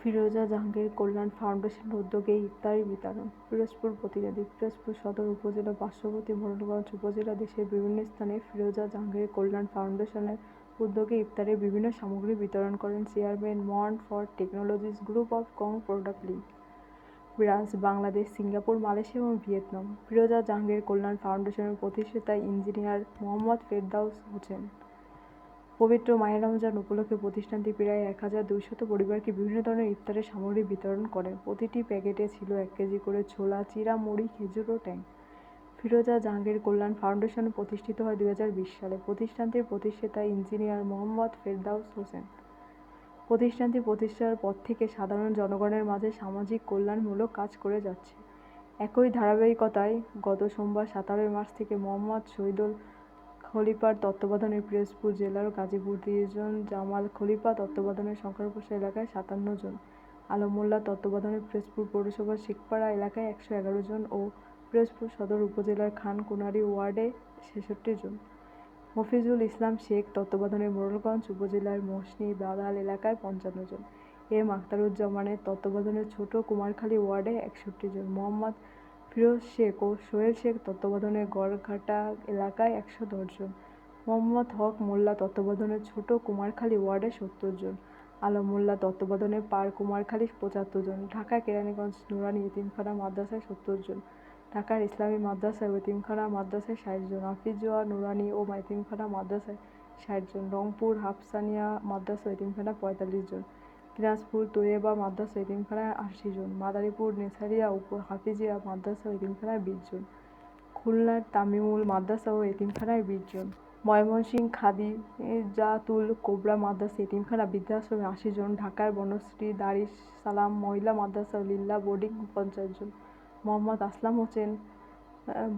ফিরোজা জাহাঙ্গীর কল্যাণ ফাউন্ডেশনের উদ্যোগে ইফতারি বিতরণ। পিরোজপুর প্রতিনিধি, পিরোজপুর সদর উপজেলা পার্শ্ববর্তী মোড়লগঞ্জ উপজেলা দেশের বিভিন্ন স্থানে ফিরোজা জাহাঙ্গীর কল্যাণ ফাউন্ডেশনের উদ্যোগে ইফতারের বিভিন্ন সামগ্রী বিতরণ করেন চেয়ারম্যান মন্ট for technologies group of Kong product league France Bangladesh, Singapore, Malaysia এবং ভিয়েতনাম। ফিরোজা জাহাঙ্গীর কল্যাণ ফাউন্ডেশনের প্রতিষ্ঠাতা ইঞ্জিনিয়ার মোহাম্মদ ফেরদাউস হোসেন। পবিত্র মাহের রমজান উপলক্ষে প্রতিষ্ঠানটি প্রায় এক হাজার দুইশত পরিবারকে বিভিন্ন ধরনের ইফতারের সামগ্রী বিতরণ করে। প্রতিটি প্যাকেটে ছিল এক কেজি করে ছোলা, চিরা, মুড়ি, খেজুর ও ট্যাং। ফিরোজা জাহাঙ্গীর কল্যাণ ফাউন্ডেশন প্রতিষ্ঠিত হয় দু হাজার বিশ সালে। প্রতিষ্ঠানটির প্রতিষ্ঠাতা ইঞ্জিনিয়ার মোহাম্মদ ফেরদাউস হোসেন। প্রতিষ্ঠানটি প্রতিষ্ঠার পর থেকে সাধারণ জনগণের মাঝে সামাজিক কল্যাণমূলক কাজ করে যাচ্ছে। একই ধারাবাহিকতায় গত সোমবার সতেরোই মার্চ থেকে মোহাম্মদ শহীদুল খলিফার তত্ত্বাবধানে পিরোজপুর জেলার গাজীপুর তিরিশজন জামাল খলিফা তত্ত্বাবধানে শঙ্করপোষা এলাকায় সাতান্ন জন, আলমোল্লা তত্ত্বাবধানে পিরোজপুর পৌরসভার শেখপাড়া এলাকায় একশো এগারো জন ও পিরোজপুর সদর উপজেলার খানকুনারি ওয়ার্ডে ছেষট্টি জন। মফিজুল ইসলাম শেখ তত্ত্বাবধানে মোড়লগঞ্জ উপজেলার মসনি বাদাল এলাকায় পঞ্চান্ন জন। এম আখতারুজ্জামানের তত্ত্বাবধানে ছোট কুমারখালী ওয়ার্ডে একষট্টি জন। মোহাম্মদ ফিরোজ শেখ ও সোহেল শেখ তত্ত্বাবধানে গড়ঘাটা এলাকায় একশো জন। মোহাম্মদ হক মোল্লা তত্ত্বাবধানে ছোট কুমারখালী ওয়ার্ডে সত্তর জন। আলম মোল্লা তত্ত্বাবধানে পার কুমারখালী পঁচাত্তর জন। ঢাকা কেরানীগঞ্জ নুরানি ইতিমখানা মাদ্রাসায় সত্তর জন। ঢাকার ইসলামী মাদ্রাসায় ও মাদ্রাসায় ষাট জন। হাফিজোয়া নুরানি ও এতিমখানা মাদ্রাসায় ষাট জন। রংপুর, হাফসানিয়া মাদ্রাসা ও এতিমখানা পঁয়তাল্লিশ জন। দিনাজপুর, তৈয়বা মাদ্রাসা এতিমখানায় আশি জন, মাদারীপুর, নেসারিয়া উপ হাফিজিয়া মাদ্রাসা ও এতিমখানায় বিশ জন, খুলনার তামিমুল মাদ্রাসা ও এতিমখানায় বিশ জন, ময়মনসিংহ, খাদি, জাতুল, কোবরা মাদ্রাসা এতিমখানা বৃদ্ধাশ্রমে আশি জন, ঢাকার বনশ্রী দারিস সালাম, মহিলা মাদ্রাসা, লিল্লা, বোর্ডিং পঞ্চাশ জন, মোহাম্মদ আসলাম হোসেন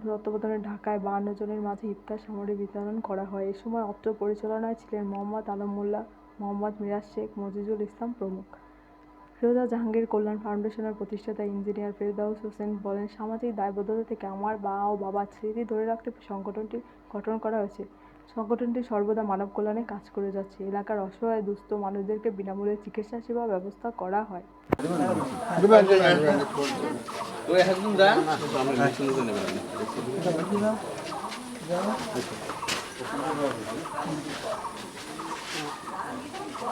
তত্ত্বাবধানে ঢাকায় বাহান্ন জনের মাঝে ইফতার সামগ্রী বিতরণ করা হয়। এ সময় অত্র পরিচালনায় ছিলেন মোহাম্মদ আলম মোল্লা মোহাম্মদ মিরাজ শেখ, মজিজুল ইসলাম প্রমুখ। ফিরোজা জাহাঙ্গীর কল্যাণ ফাউন্ডেশনের প্রতিষ্ঠাতা ইঞ্জিনিয়ার ফেরদাউস হোসেন বলেন, সামাজিক দায়বদ্ধতা থেকে আমার মা ও বাবার স্মৃতি ধরে রাখতে সংগঠনটি গঠন করা হয়েছে। সংগঠনটি সর্বদা মানব কল্যাণে কাজ করে যাচ্ছে। এলাকার অসহায় দুস্থ মানুষদেরকে বিনামূল্যে চিকিৎসা সেবা ব্যবস্থা করা হয়।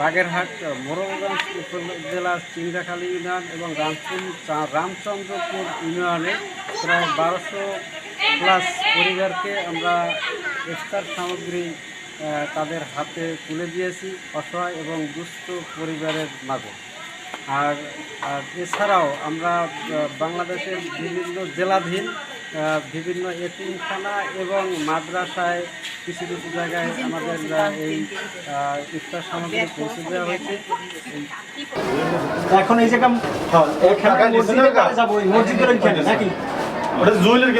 বাগেরহাট মোরমগঞ্জ উপজেলার চিংড়াখালী ইউনিয়ন এবং রামচুন রামচন্দ্রপুর ইউনিয়নে প্রায় বারোশো প্লাস পরিবারকে আমরা ইফতার সামগ্রী তাদের হাতে তুলে দিয়েছি অসহায় এবং দুস্থ পরিবারের মাঝে। আর এছাড়াও আমরা বাংলাদেশের বিভিন্ন জেলাধীন বিভিন্ন এতিমখানা এবং মাদ্রাসায় কিছু কিছু জায়গায় আমাদের এই ইফতার সামগ্রী পৌঁছে দেওয়া হয়েছে। এখন এই জায়গা এখানে মসজিদের যাব মসজিদের নাকি? ওটা জুয়েলের